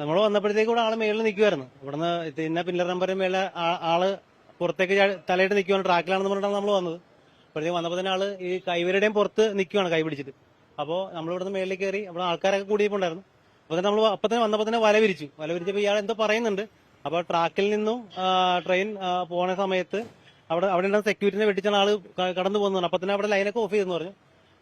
നമ്മൾ വന്നപ്പോഴത്തേക്ക് ഇവിടെ ആൾ മേളിൽ നിൽക്കുമായിരുന്നു ഇവിടുന്ന് ഇന്ന പില്ലർ നമ്പറിന് മേലെ ആൾ പുറത്തേക്ക് തലയിട്ട് നിൽക്കുവാണ് ട്രാക്കിലാണെന്ന് പറഞ്ഞിട്ടാണ് നമ്മൾ വന്നത്. അപ്പോഴത്തേക്ക് വന്നപ്പോൾ തന്നെ ആൾ ഈ കൈവരുടെയും പുറത്ത് നിൽക്കുവാണ് കൈ പിടിച്ചിട്ട്. അപ്പോൾ നമ്മൾ ഇവിടുന്ന് മേളിൽ കയറി അവിടെ ആൾക്കാരൊക്കെ കൂടിയിട്ടുണ്ടായിരുന്നു അപ്പോൾ തന്നെ നമ്മൾ അപ്പം തന്നെ വന്നപ്പോൾ തന്നെ വല വിരിച്ചു. വല വിരിച്ചപ്പോൾ ഇയാൾ എന്തോ പറയുന്നുണ്ട്. അപ്പോൾ ട്രാക്കിൽ നിന്നും ട്രെയിൻ പോണ സമയത്ത് അവിടെ അവിടെ ഉണ്ടായിരുന്ന സെക്യൂരിറ്റിനെ വെട്ടിച്ചാണ് ആൾ കടന്നു പോകുന്നത്. അപ്പൊ തന്നെ അവിടെ ലൈനൊക്കെ ഓഫ് ചെയ്തെന്ന് പറഞ്ഞു.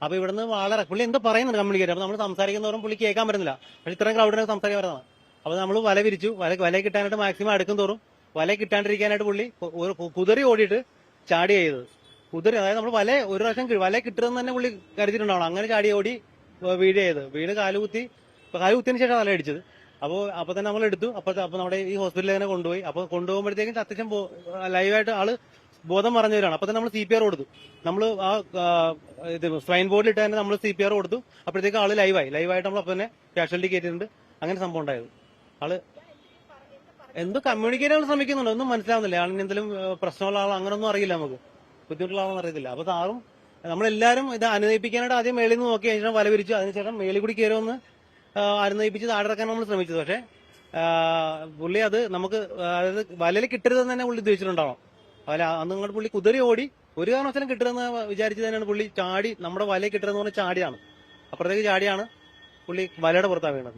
അപ്പൊ ഇവിടുന്ന് വളരെ പുള്ളി എന്തോ പറയുന്നുണ്ട് കമ്മ്യൂണിക്കേറ്റ്. അപ്പൊ നമ്മൾ സംസാരിക്കുന്നവരും പുള്ളി കേൾക്കാൻ പറ്റുന്നില്ല. പക്ഷെ ഇത്രയും ക്രൗഡിനൊക്കെ സംസാരിക്കാൻ പറ്റുന്നതാണ്. അപ്പൊ നമ്മൾ വല വിരിച്ചു. വല വല കിട്ടാനായിട്ട് മാക്സിമം അടുക്കും തോറും വല കിട്ടാണ്ടിരിക്കാനായിട്ട് പുള്ളി കുതിരി ഓടിയിട്ട് ചാടി ചെയ്തത് കുതിരി അതായത് നമ്മൾ വല ഒരു പ്രാവശ്യം വല കിട്ടുമെന്ന് തന്നെ പുള്ളി കരുതിയിട്ടുണ്ടാവണം. അങ്ങനെ ചാടി ഓടി വീട് ചെയ്ത്. വീട് കാലുകുത്തി കാലുകുത്തിന് ശേഷം തല അടിച്ചത് അപ്പോൾ അപ്പൊ തന്നെ നമ്മൾ എടുത്തു. അപ്പൊ അപ്പൊ നമ്മുടെ ഈ ഹോസ്പിറ്റലിൽ തന്നെ കൊണ്ടുപോയി. അപ്പൊ കൊണ്ടുപോകുമ്പോഴത്തേക്കും അത്യാവശ്യം ലൈവായിട്ട് ആൾ ബോധം പറഞ്ഞവരാണ്. അപ്പൊ തന്നെ നമ്മൾ സി പി ആർ കൊടുത്തു. നമ്മൾ ആ, ഇത് സ്വൈൻ ബോർഡിൽ ഇട്ട് തന്നെ നമ്മൾ സി പി ആർ കൊടുത്തു. അപ്പോഴത്തേക്ക് ആൾ ലൈവായി ലൈവായിട്ട് നമ്മൾ അപ്പൊ തന്നെ കാഷ്വാലിറ്റി കയറ്റിയിട്ടുണ്ട്. അങ്ങനെ സംഭവം ഉണ്ടായത്. ആൾ എന്തോ കമ്മ്യൂണിക്കേറ്റ് ചെയ്യാൻ ശ്രമിക്കുന്നുണ്ട്? ഒന്നും മനസ്സിലാവുന്നില്ല. ആളിന് എന്തെങ്കിലും പ്രശ്നമുള്ള ആളോ അങ്ങനൊന്നും അറിയില്ല നമുക്ക്. ബുദ്ധിമുട്ടുള്ള ആളൊന്നും അറിയത്തില്ല. അപ്പൊ സാറും നമ്മളെല്ലാരും ഇത് അനുനയിപ്പിക്കാനായിട്ട് ആദ്യം മേളിൽ നിന്ന് നോക്കി അതിനുശേഷം വല വിരിച്ചു. അതിനുശേഷം മേളിൽ കൂടി കയറുമെന്ന് അനുനയിപ്പിച്ച് താഴെ ഇറക്കാൻ നമ്മൾ ശ്രമിച്ചത്. പക്ഷേ പുള്ളി അത് നമുക്ക് അതായത് വലയിൽ കിട്ടരുതെന്ന് തന്നെ പുള്ളി ഉദ്ദേശിച്ചിട്ടുണ്ടാവണം. വല അന്ന് ഇങ്ങോട്ട് പുള്ളി കുതിരി ഓടി ഒരു കാരണവശാലും കിട്ടരുതെന്ന് വിചാരിച്ചു തന്നെയാണ് പുള്ളി ചാടി നമ്മുടെ വലയിൽ കിട്ടരുതെന്ന് പറഞ്ഞാൽ ചാടിയാണ് അപ്പുറത്തേക്ക് ചാടിയാണ് പുള്ളി വലയുടെ പുറത്താണ് വീണത്.